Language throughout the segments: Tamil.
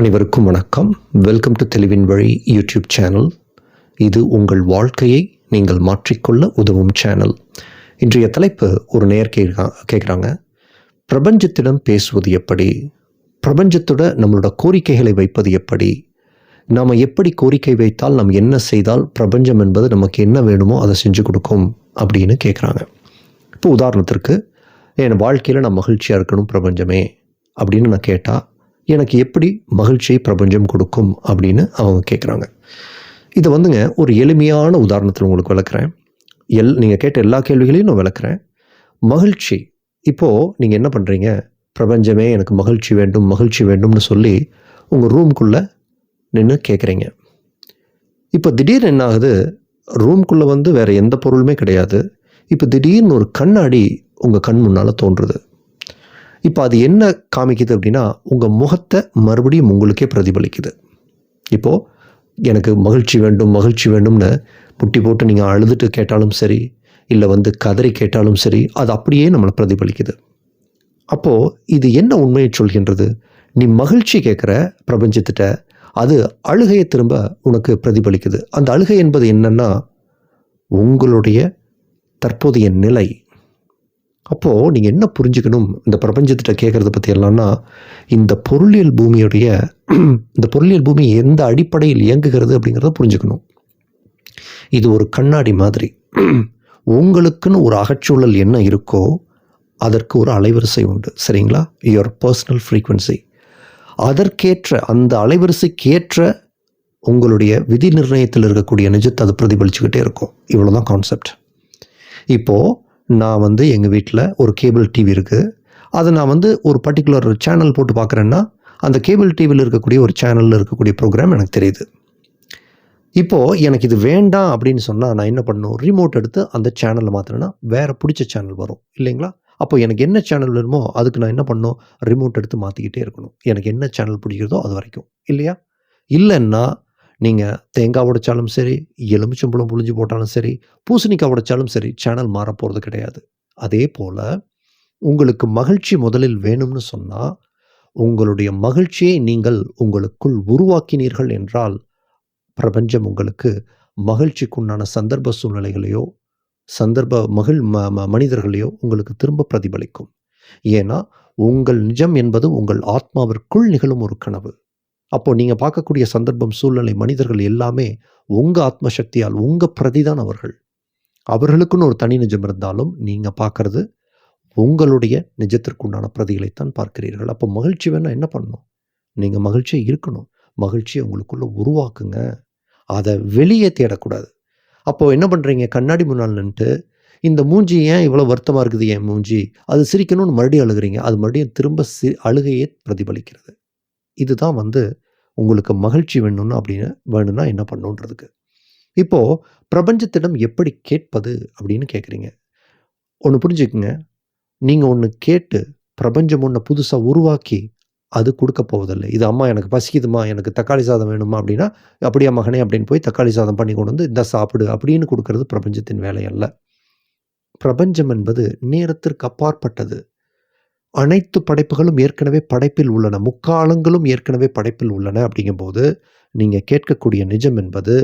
அனைவருக்கும் வணக்கம். வெல்கம் டு தெளிவின் வழி யூடியூப் சேனல் இது உங்கள் வாழ்க்கையை நீங்கள் மாற்றிக்கொள்ள உதவும் சேனல் இன்றைய தலைப்பு ஒரு நேர் கேட்கா கேட்குறாங்க. பிரபஞ்சத்திடம் பேசுவது எப்படி? பிரபஞ்சத்தோட நம்மளோட கோரிக்கைகளை வைப்பது எப்படி? நாம் எப்படி கோரிக்கை வைத்தால் நாம் என்ன செய்தால் பிரபஞ்சம் என்பது நமக்கு என்ன வேணுமோ அதை செஞ்சு கொடுக்கும் அப்படின்னு கேட்குறாங்க. இப்போ உதாரணத்திற்கு என் வாழ்க்கையில் நான் மகிழ்ச்சியாக இருக்கணும் பிரபஞ்சமே அப்படின்னு நான் கேட்டால் எனக்கு எப்படி மகிழ்ச்சியை பிரபஞ்சம் கொடுக்கும் அப்படின்னு அவங்க கேட்குறாங்க இதை வந்துங்க ஒரு எளிமையான உதாரணத்தில் உங்களுக்கு விளக்குறேன். எல் நீங்கள் கேட்ட எல்லா கேள்விகளையும் நான் விளக்குறேன். மகிழ்ச்சி. இப்போது நீங்கள் என்ன பண்ணுறீங்க பிரபஞ்சமே எனக்கு மகிழ்ச்சி வேண்டும் மகிழ்ச்சி வேண்டும்னு சொல்லி உங்கள் ரூம்குள்ளே நின்று கேட்குறீங்க இப்போ திடீர்னு என்ன ஆகுது? ரூம்குள்ளே வந்து வேறு எந்த பொருளுமே கிடையாது. இப்போ திடீர்னு ஒரு கண்ணாடி உங்கள் கண் முன்னால் தோன்றுது. இப்போ அது என்ன காமிக்குது அப்படின்னா உங்கள் முகத்தை மறுபடியும் உங்களுக்கே பிரதிபலிக்குது. இப்போது எனக்கு மகிழ்ச்சி வேண்டும் மகிழ்ச்சி வேண்டும்னு முட்டி போட்டு நீங்கள் அழுதுட்டு கேட்டாலும் சரி இல்லை வந்து கதறி கேட்டாலும் சரி அது அப்படியே நம்மளை பிரதிபலிக்குது. அப்போது இது என்ன உண்மையை சொல்கின்றது? நீ மகிழ்ச்சி கேட்குற பிரபஞ்சத்திட்ட அது அழுகையை திரும்ப உனக்கு பிரதிபலிக்குது. அந்த அழுகை என்பது என்னன்னா உங்களுடைய தற்போதைய நிலை அப்போது நீங்கள் என்ன புரிஞ்சுக்கணும்? இந்த பிரபஞ்சத்திட்ட கேட்குறத பற்றி எல்லாம்னா இந்த பொருளியல் பூமியுடைய இந்த பொருளியல் பூமி எந்த அடிப்படையில் இயங்குகிறது அப்படிங்கிறத புரிஞ்சுக்கணும். இது ஒரு கண்ணாடி மாதிரி. உங்களுக்குன்னு ஒரு அகச்சூழல் என்ன இருக்கோ அதற்கு ஒரு அலைவரிசை உண்டு. சரிங்களா? யுவர் பர்சனல் ஃப்ரீக்குவன்சி அதற்கேற்ற அந்த அலைவரிசைக்கேற்ற உங்களுடைய விதி நிர்ணயத்தில் இருக்கக்கூடிய நிஜத்தை அது பிரதிபலிச்சுக்கிட்டே இருக்கும். இவ்வளோதான் கான்செப்ட் இப்போது நான் வந்து எங்கள் வீட்டில் ஒரு கேபிள் டிவி இருக்குது அதை நான் வந்து ஒரு பர்டிகுலர் சேனல் போட்டு பார்க்குறேன்னா அந்த கேபிள் டிவியில் இருக்கக்கூடிய ஒரு சேனலில் இருக்கக்கூடிய ப்ரோக்ராம் எனக்கு தெரியுது. இப்போது எனக்கு இது வேண்டாம் அப்படின்னு சொன்னால் நான் என்ன பண்ணணும்? ரிமோட் எடுத்து அந்த சேனலில் மாற்றினேன்னா வேறு பிடிச்ச சேனல் வரும். இல்லைங்களா? அப்போ எனக்கு என்ன சேனல் வேணுமோ அதுக்கு நான் என்ன பண்ணணும்? ரிமோட் எடுத்து மாற்றிக்கிட்டே இருக்கணும். எனக்கு என்ன சேனல் பிடிக்கிறதோ அது வரைக்கும். இல்லையா? இல்லைன்னா நீங்கள் தேங்காய் உடைச்சாலும் சரி எலுமிச்சம்பழம் புழிஞ்சு போட்டாலும் சரி பூசணிக்காய் உடைச்சாலும் சரி சேனல் மாற போகிறது கிடையாது. அதே போல் உங்களுக்கு மகிழ்ச்சி முதலில் வேணும்னு சொன்னால் உங்களுடைய மகிழ்ச்சியை நீங்கள் உங்களுக்குள் உருவாக்கினீர்கள் என்றால் பிரபஞ்சம் உங்களுக்கு மகிழ்ச்சிக்குண்டான சந்தர்ப்ப சூழ்நிலைகளையோ சந்தர்ப்ப மகிழ் ம ம மனிதர்களையோ உங்களுக்கு திரும்ப பிரதிபலிக்கும். ஏன்னா உங்கள் நிஜம் என்பது உங்கள் ஆத்மாவிற்குள் நிகழும் ஒரு கனவு. அப்போ நீங்கள் பார்க்கக்கூடிய சந்தர்ப்பம் சூழ்நிலை மனிதர்கள் எல்லாமே உங்கள் ஆத்ம சக்தியால் உங்கள் பிரதிதான் அவர்கள். அவர்களுக்குன்னு ஒரு தனி நிஜம் இருந்தாலும் நீங்கள் பார்க்குறது உங்களுடைய நிஜத்திற்குண்டான பிரதிகளைத்தான் பார்க்கிறீர்கள். அப்போ மகிழ்ச்சி வேணால் என்ன பண்ணணும்? நீங்கள் மகிழ்ச்சியாக இருக்கணும். மகிழ்ச்சியை உங்களுக்குள்ளே உருவாக்குங்க. அதை வெளியே தேடக்கூடாது. அப்போது என்ன பண்ணுறீங்க கண்ணாடி முன்னால் நின்றுட்டு இந்த மூஞ்சி ஏன் இவ்வளோ வருத்தமாக இருக்குது? என் மூஞ்சி? அது சிரிக்கணும்னு மறுபடியும் அழுகிறீங்க. அது மறுபடியும் திரும்ப சி அழுகையே பிரதிபலிக்கிறது. இதுதான் வந்து உங்களுக்கு மகிழ்ச்சி வேணும்னு அப்படின்னு வேணும்னா என்ன பண்ணுன்றதுக்கு. இப்போது பிரபஞ்சத்திடம் எப்படி கேட்பது அப்படின்னு கேட்குறீங்க ஒன்று புரிஞ்சுக்குங்க. நீங்கள் ஒன்று கேட்டு பிரபஞ்சம் ஒன்று புதுசாக உருவாக்கி அது கொடுக்க போவதில்லை. இது அம்மா எனக்கு பசிக்குதுமா எனக்கு தக்காளி சாதம் வேணுமா அப்படின்னா அப்படியா மகனே அப்படின்னு போய் தக்காளி சாதம் பண்ணி கொண்டு வந்து இந்த சாப்பிடு அப்படின்னு கொடுக்கறது பிரபஞ்சத்தின் வேலை அல்ல. பிரபஞ்சம் என்பது நேரத்திற்கு அப்பாற்பட்டது. அனைத்து படைப்புகளும் ஏற்கனவே படைப்பில் உள்ளன. முக்காலங்களும் ஏற்கனவே படைப்பில் உள்ளன அப்படிங்கும்போது நீங்கள் கேட்கக்கூடிய நிஜம் என்பது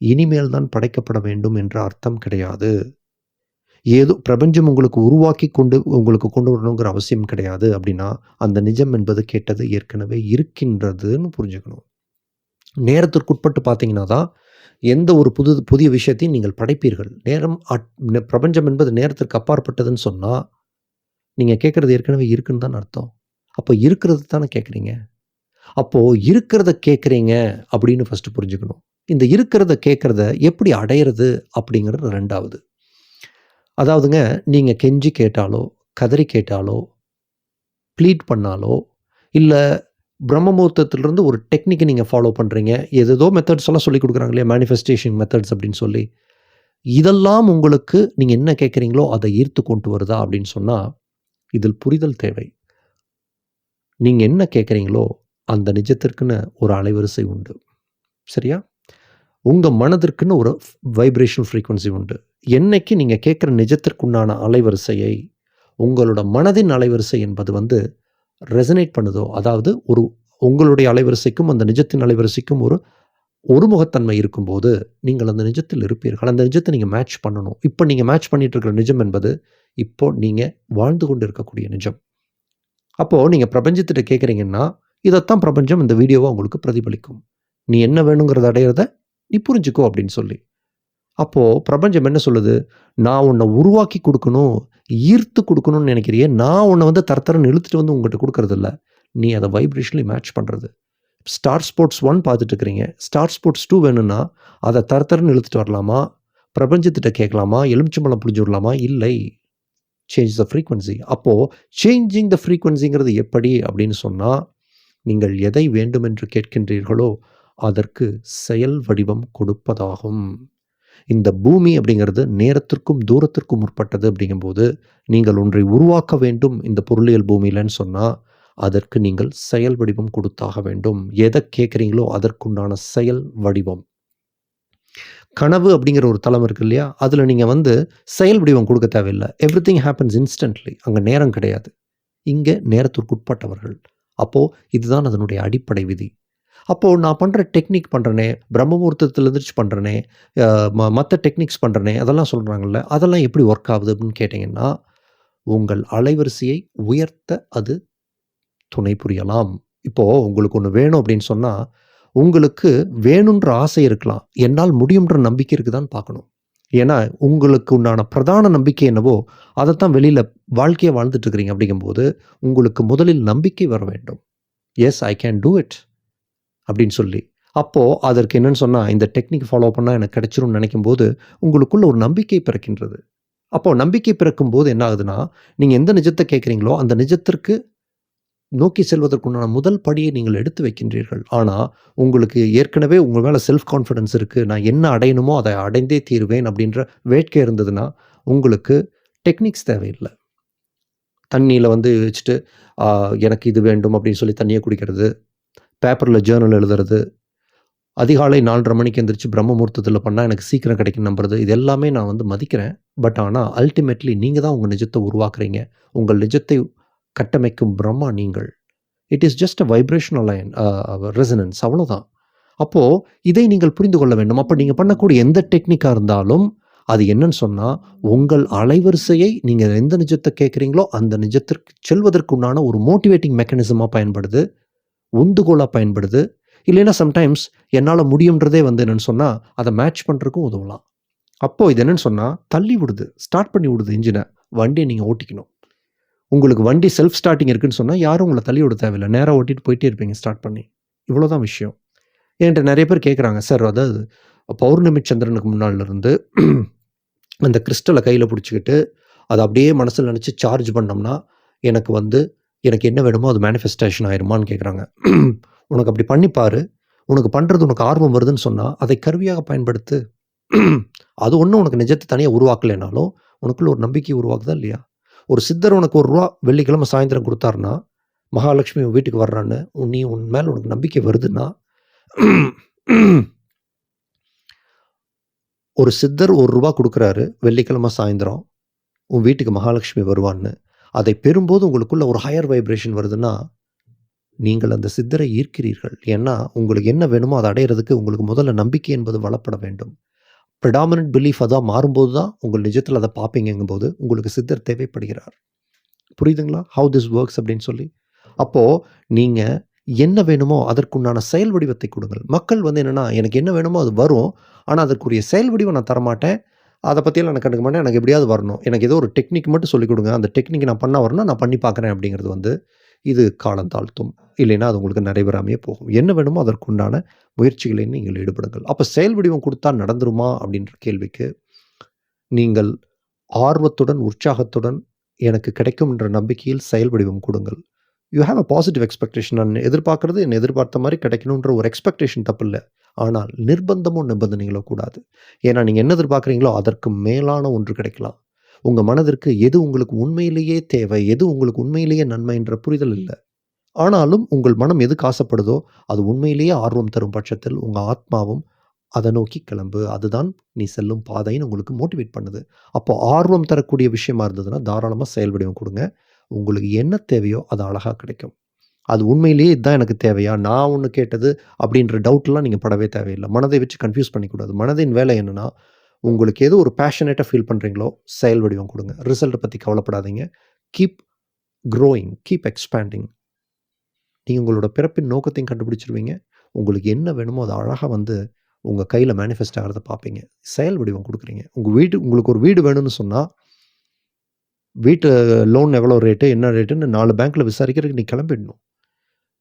இனிமேல் தான் படைக்கப்பட வேண்டும் என்ற அர்த்தம் கிடையாது. ஏதோ பிரபஞ்சம் உங்களுக்கு உருவாக்கி கொண்டு உங்களுக்கு கொண்டு வரணுங்கிற அவசியம் கிடையாது அப்படின்னா அந்த நிஜம் என்பது கேட்டது ஏற்கனவே இருக்கின்றதுன்னு புரிஞ்சுக்கணும். நேரத்திற்குட்பட்டு பார்த்தீங்கன்னா தான் எந்த ஒரு புது புதிய விஷயத்தையும் நீங்கள் படைப்பீர்கள். நேரம் பிரபஞ்சம் என்பது நேரத்திற்கு அப்பாற்பட்டதுன்னு சொன்னால் நீங்கள் கேட்குறது ஏற்கனவே இருக்குன்னு தான் அர்த்தம். அப்போ இருக்கிறது தானே கேட்குறீங்க அப்போது இருக்கிறத கேட்குறீங்க அப்படின்னு ஃபஸ்ட்டு புரிஞ்சுக்கணும். இந்த இருக்கிறத கேட்குறத எப்படி அடையிறது அப்படிங்கிறது ரெண்டாவது. அதாவதுங்க நீங்கள் கெஞ்சி கேட்டாலோ கதறி கேட்டாலோ ப்ளீட் பண்ணாலோ இல்லை பிரம்மமுகூர்த்தத்திலிருந்து ஒரு டெக்னிக்கை நீங்கள் ஃபாலோ பண்ணுறீங்க ஏதேதோ மெத்தட்ஸ் எல்லாம் சொல்லி கொடுக்குறாங்க இல்லையா? மேனிஃபெஸ்டேஷன் மெத்தட்ஸ் அப்படின்னு சொல்லி. இதெல்லாம் உங்களுக்கு நீங்கள் என்ன கேட்குறீங்களோ அதை ஈர்த்து கொண்டு வருதா அப்படின்னு சொன்னால் இதில் புரிதல் தேவை. நீங்கள் என்ன கேட்குறீங்களோ அந்த நிஜத்திற்குன்னு ஒரு அலைவரிசை உண்டு. சரியா? உங்கள் மனதிற்குன்னு ஒரு வைப்ரேஷன் ஃப்ரீக்குவன்சி உண்டு. என்னைக்கு நீங்கள் கேட்குற நிஜத்திற்குண்டான அலைவரிசையை உங்களோட மனதின் அலைவரிசை என்பது வந்து ரெசனேட் பண்ணுதோ அதாவது ஒரு உங்களுடைய அலைவரிசைக்கும் அந்த நிஜத்தின் அலைவரிசைக்கும் ஒரு ஒருமுகத்தன்மை இருக்கும்போது நீங்கள் அந்த நிஜத்தில் இருப்பீர்கள். அந்த நிஜத்தை நீங்கள் மேட்ச் பண்ணணும். இப்போ நீங்கள் மேட்ச் பண்ணிட்டு இருக்கிற நிஜம் என்பது இப்போ நீங்கள் வாழ்ந்து கொண்டு இருக்கக்கூடிய நிஜம். அப்போது நீங்கள் பிரபஞ்சத்திட்ட கேட்குறீங்கன்னா இதைத்தான் பிரபஞ்சம் இந்த வீடியோவை உங்களுக்கு பிரதிபலிக்கும். நீ என்ன வேணுங்கிறத அடையிறத நீ புரிஞ்சுக்கோ அப்படின்னு சொல்லி. அப்போது பிரபஞ்சம் என்ன சொல்லுது? நான் உன்னை உருவாக்கி கொடுக்கணும் ஈர்த்து கொடுக்கணும்னு நினைக்கிறியே நான் உன்னை வந்து தரத்தரன்னு இழுத்துட்டு வந்து உங்கள்கிட்ட கொடுக்கறதில்ல நீ அதை வைப்ரேஷன்லி மேட்ச் பண்ணுறது ஸ்டார் ஸ்போர்ட்ஸ் ஒன் பார்த்துட்டு இருக்கிறீங்க ஸ்டார் ஸ்போர்ட்ஸ் டூ வேணும்னா அதை தரத்தரன்னு இழுத்துட்டு வரலாமா? பிரபஞ்சத்திட்ட கேட்கலாமா? எலுமிச்சம்பழம் புரிஞ்சு விடலாமா இல்லை. சேஞ்ச் த ஃப்ரீக்வன்சி அப்போது சேஞ்சிங் த ஃப்ரீக்வன்சிங்கிறது எப்படி அப்படின்னு சொன்னால் நீங்கள் எதை வேண்டுமென்று கேட்கின்றீர்களோ அதற்கு செயல் வடிவம் கொடுப்பதாகும். இந்த பூமி அப்படிங்கிறது நேரத்திற்கும் தூரத்திற்கும் முற்பட்டது அப்படிங்கும்போது நீங்கள் ஒன்றை உருவாக்க வேண்டும் இந்த பொருளியல் பூமியிலன்னு சொன்னால் அதற்கு நீங்கள் செயல் வடிவம் கொடுத்தாக வேண்டும். எதை கேட்குறீங்களோ அதற்குண்டான செயல் வடிவம். கனவு அப்படிங்கிற ஒரு தளம் இருக்கு இல்லையா? அதில் நீங்கள் வந்து செயல் வடிவம் கொடுக்க தேவையில்லை. எவ்ரி திங் ஹேப்பன்ஸ் இன்ஸ்டன்ட்லி அங்கே நேரம் கிடையாது. இங்கே நேரத்திற்குட்பட்டவர்கள். அப்போது இதுதான் அதனுடைய அடிப்படை விதி. அப்போது நான் பண்ணுற டெக்னிக் பண்ணுறனே பிரம்மமுகூர்த்தத்தில் இருந்துச்சு பண்ணுறனே மற்ற டெக்னிக்ஸ் பண்ணுறனே அதெல்லாம் சொல்கிறாங்கல்ல அதெல்லாம் எப்படி ஒர்க் ஆகுது அப்படின்னு கேட்டிங்கன்னா உங்கள் அலைவரிசையை உயர்த்த அது துணை புரியலாம். இப்போது உங்களுக்கு ஒன்று வேணும் அப்படின்னு சொன்னால் உங்களுக்கு வேணுன்ற ஆசை இருக்கலாம். என்னால் முடியுன்ற நம்பிக்கை இருக்குதான்னு பார்க்கணும். ஏன்னா உங்களுக்கு உண்டான பிரதான நம்பிக்கை என்னவோ அதைத்தான் வெளியில் வாழ்க்கையை வாழ்ந்துட்டு இருக்கிறீங்க அப்படிங்கும்போது உங்களுக்கு முதலில் நம்பிக்கை வர வேண்டும். Yes I can do it அப்படின்னு சொல்லி. அப்போது அதற்கு என்னன்னு சொன்னால் இந்த டெக்னிக் ஃபாலோ பண்ணால் எனக்கு கிடைச்சிரும்னு நினைக்கும் போது உங்களுக்குள்ள ஒரு நம்பிக்கை பிறக்கின்றது. அப்போது நம்பிக்கை பிறக்கும் போது என்ன ஆகுதுன்னா நீங்கள் எந்த நிஜத்தை கேட்குறீங்களோ அந்த நிஜத்திற்கு நோக்கி செல்வதற்குண்டான முதல் படியை நீங்கள் எடுத்து வைக்கின்றீர்கள். ஆனால் உங்களுக்கு ஏற்கனவே உங்கள் மேலே செல்ஃப் கான்ஃபிடன்ஸ் இருக்குது நான் என்ன அடையணுமோ அதை அடைந்தே தீருவேன் அப்படின்ற வேட்கை இருந்ததுன்னா உங்களுக்கு டெக்னிக்ஸ் தேவையில்லை. தண்ணியில் வந்து வச்சுட்டு எனக்கு இது வேண்டும் அப்படின்னு சொல்லி தண்ணியை குடிக்கிறது. பேப்பரில் ஜேர்னல் எழுதுறது. அதிகாலை நாலரை மணிக்கு எந்திரிச்சு பிரம்மமூர்த்தத்தில் பண்ணால் எனக்கு சீக்கிரம் கிடைக்கும் நம்புறது. இது எல்லாமே நான் வந்து மதிக்கிறேன். பட் ஆனால் அல்டிமேட்லி நீங்கள் தான் உங்கள் நிஜத்தை உருவாக்குறீங்க. உங்கள் நிஜத்தை கட்டமைக்கும் பிரம்மா நீங்கள். It is just a vibrational line resonance அவ்வளோதான் அப்போது இதை நீங்கள் புரிந்து கொள்ள வேண்டும். அப்போ நீங்கள் பண்ணக்கூடிய எந்த டெக்னிக்காக இருந்தாலும் அது என்னன்னு சொன்னால் உங்கள் அலைவரிசையை நீங்கள் எந்த நிஜத்தை கேட்குறீங்களோ அந்த நிஜத்திற்கு செல்வதற்குண்டான ஒரு மோட்டிவேட்டிங் மெக்கானிசமாக பயன்படுது உந்துகோலாக பயன்படுது. இல்லைன்னா சம்டைம்ஸ் என்னால் முடியுன்றதே வந்து என்னென்னு சொன்னால் அதை மேட்ச் பண்ணுறதுக்கும் உதவலாம். அப்போது இது என்னென்னு சொன்னால் தள்ளி விடுது ஸ்டார்ட் பண்ணி விடுது இன்ஜினை வண்டியை நீங்கள் ஓட்டிக்கணும். உங்களுக்கு வண்டி செல்ஃப் ஸ்டார்டிங் இருக்குன்னு சொன்னால் யாரும் உங்களை தள்ளி விட தேவையில்லை. நேராக ஓட்டிட்டு போயிட்டே இருப்பீங்க ஸ்டார்ட் பண்ணி. இவ்வளோதான் விஷயம். என்கிட்ட நிறைய பேர் கேட்குறாங்க சார் அதாவது பௌர்ணமி சந்திரனுக்கு முன்னாலிருந்து அந்த கிறிஸ்டலை கையில் பிடிச்சிக்கிட்டு அதை அப்படியே மனசில் நினச்சி சார்ஜ் பண்ணோம்னா எனக்கு வந்து எனக்கு என்ன வேணுமோ அது மேனிஃபெஸ்டேஷன் ஆயிருமான்னு கேட்குறாங்க உனக்கு அப்படி பண்ணிப்பார் உனக்கு பண்ணுறது உனக்கு ஆர்வம் வருதுன்னு சொன்னால் அதை கருவியாக பயன்படுத்து. அது ஒன்றும் உனக்கு நிஜத்தை தனியாக உருவாக்கலைனாலும் உனக்குள்ள ஒரு நம்பிக்கை உருவாக்குதா இல்லையா? ஒரு சித்தர் உனக்கு ஒரு ரூபா வெள்ளிக்கிழமை சாயந்தரம் கொடுத்தாருன்னா மகாலட்சுமி உன் வீட்டுக்கு வர்றான்னு உன் நீ உன் மேலே உனக்கு நம்பிக்கை வருதுன்னா ஒரு சித்தர் ஒரு ரூபா கொடுக்குறாரு வெள்ளிக்கிழமை சாயந்தரம் உன் வீட்டுக்கு மகாலட்சுமி வருவான்னு அதை பெறும்போது உங்களுக்குள்ள ஒரு ஹையர் வைப்ரேஷன் வருதுன்னா நீங்கள் அந்த சித்தரை ஈர்க்கிறீர்கள். ஏன்னா உங்களுக்கு என்ன வேணுமோ அதை அடையிறதுக்கு உங்களுக்கு முதல்ல நம்பிக்கை என்பது வளப்பட வேண்டும். ப்ரிடாமினன்ட் பிலீஃப் அதான் மாறும்போது தான் உங்கள் நிஜத்தில் அதை பார்ப்பீங்கும்போது உங்களுக்கு சித்தர் தேவைப்படுகிறார். புரியுதுங்களா? ஹவு திஸ் ஒர்க்ஸ் அப்படின்னு சொல்லி. அப்போது நீங்கள் என்ன வேணுமோ அதற்குண்டான செயல் வடிவத்தை கொடுங்கள். மக்கள் வந்து என்னென்னா எனக்கு என்ன வேணுமோ அது வரும். ஆனால் அதற்குரிய செயல் வடிவம் நான் தரமாட்டேன். அதை பற்றியெல்லாம் எனக்கு கண்டுக்க மாட்டேன். எனக்கு எப்படியாவது வரணும். எனக்கு ஏதோ ஒரு டெக்னிக் மட்டும் சொல்லிக் கொடுங்க. அந்த டெக்னிக் நான் பண்ண வரணும் நான் பண்ணி பார்க்குறேன் அப்படிங்கிறது வந்து இது காலம் தாழ்த்தும். இல்லைன்னா அது உங்களுக்கு நடைபெறாமையே போகும். என்ன வேணுமோ அதற்குண்டான முயற்சிகளை நீங்கள் ஈடுபடுங்கள். அப்போ செயல் வடிவம் கொடுத்தா நடந்துருமா அப்படின்ற கேள்விக்கு நீங்கள் ஆர்வத்துடன் உற்சாகத்துடன் எனக்கு கிடைக்கும் என்ற நம்பிக்கையில் செயல் வடிவம் கொடுங்கள். You have a positive expectation நான் எதிர்பார்க்கறது என் எதிர்பார்த்த மாதிரி கிடைக்கணுன்ற ஒரு எக்ஸ்பெக்டேஷன் தப்பு இல்லை ஆனால் நிர்பந்தமோ நிபந்தனைகளோ கூடாது. ஏன்னா நீங்கள் என்ன எதிர்பார்க்குறீங்களோ அதற்கு மேலான ஒன்று கிடைக்கலாம். உங்கள் மனதிற்கு எது உங்களுக்கு உண்மையிலேயே தேவை எது உங்களுக்கு உண்மையிலேயே நன்மைன்ற புரிதல் இல்லை. ஆனாலும் உங்கள் மனம் எதுக்கு ஆசைப்படுதோ அது உண்மையிலேயே ஆர்வம் தரும் பட்சத்தில் உங்கள் ஆத்மாவும் அதை நோக்கி கிளம்பு. அதுதான் நீ செல்லும் பாதைன்னு உங்களுக்கு மோட்டிவேட் பண்ணுது. அப்போ ஆர்வம் தரக்கூடிய விஷயமா இருந்ததுன்னா தாராளமாக செயல் வடிவம் கொடுங்க. உங்களுக்கு என்ன தேவையோ அது அழகாக கிடைக்கும். அது உண்மையிலேயே இதுதான் எனக்கு தேவையா? நான் ஒன்று கேட்டது அப்படின்ற டவுட்லாம் நீங்கள் படவே தேவையில்லை. மனதை வச்சு கன்ஃபியூஸ் பண்ணிக்கூடாது. மனதின் வேலை என்னென்னா உங்களுக்கு எது ஒரு பேஷனேட்டாக ஃபீல் பண்ணுறீங்களோ செயல் வடிவம் கொடுங்க. ரிசல்ட்டை பற்றி கவலைப்படாதீங்க. கீப் க்ரோயிங் கீப் எக்ஸ்பேண்டிங் நீங்கள் உங்களோட பிறப்பின் நோக்கத்தையும் கண்டுபிடிச்சிருவீங்க. உங்களுக்கு என்ன வேணுமோ அது அழகாக வந்து உங்கள் கையில் மேனிஃபெஸ்ட் ஆகிறத பார்ப்பீங்க. செயல் வடிவம் கொடுக்குறீங்க. உங்கள் வீடு உங்களுக்கு ஒரு வீடு வேணும்னு சொன்னால் வீட்டு லோன் எவ்வளோ ரேட்டு என்ன ரேட்டுன்னு நாலு பேங்க்கில் விசாரிக்கிறதுக்கு நீ கிளம்பிடணும்.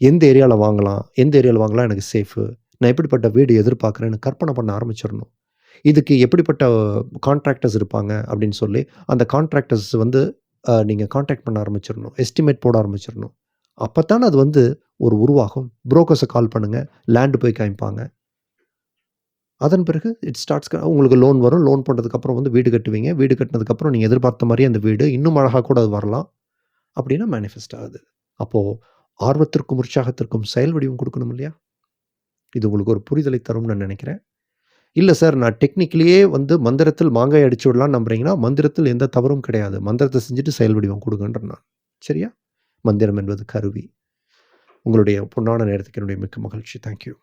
எந்த ஏரியாவில் வாங்கலாம்? எந்த ஏரியாவில் வாங்கலாம்? எனக்கு சேஃபு நான் எப்படிப்பட்ட வீடு எதிர்பார்க்குறேன்னு கற்பனை பண்ண ஆரம்பிச்சிடணும். இதுக்கு எப்படிப்பட்ட கான்ட்ராக்டர்ஸ் இருப்பாங்க அப்படின்னு சொல்லி அந்த கான்ட்ராக்டர்ஸ் வந்து நீங்கள் காண்டாக்ட் பண்ண ஆரம்பிச்சிடணும் எஸ்டிமேட் போட ஆரம்பிச்சிடணும் அப்போ தானே அது வந்து ஒரு உருவாகும். புரோக்கர்ஸை கால் பண்ணுங்கள் லேண்டு போய் காமிப்பாங்க. அதன் பிறகு இட் ஸ்டார்ட்ஸ் உங்களுக்கு லோன் வரும். லோன் பண்ணுறதுக்கப்புறம் வந்து வீடு கட்டுவீங்க. வீடு கட்டினதுக்கப்புறம் நீங்கள் எதிர்பார்த்த மாதிரி அந்த வீடு இன்னும் அழகாக கூட அது வரலாம் அப்படின்னா மேனிஃபெஸ்ட் ஆகுது. அப்போது ஆர்வத்திற்கும் உற்சாகத்திற்கும் செயல் வடிவம் கொடுக்கணும் இல்லையா? இது உங்களுக்கு ஒரு புரிதலை தரும்னு நான் நினைக்கிறேன். இல்லை சார் நான் டெக்னிக்கலியே வந்து மந்திரத்தில் மாங்காய் அடிச்சு விடலாம்னு நம்புறீங்கன்னா மந்திரத்தில் எந்த தவறும் கிடையாது. மந்திரத்தை செஞ்சுட்டு செயல் வடிவம் கொடுங்கன்ற நான். சரியா? மந்திரம் என்பது கருவி. உங்களுடைய பொன்னான நேரத்துக்கு என்னுடைய மிக்க மகிழ்ச்சி. தேங்க்யூ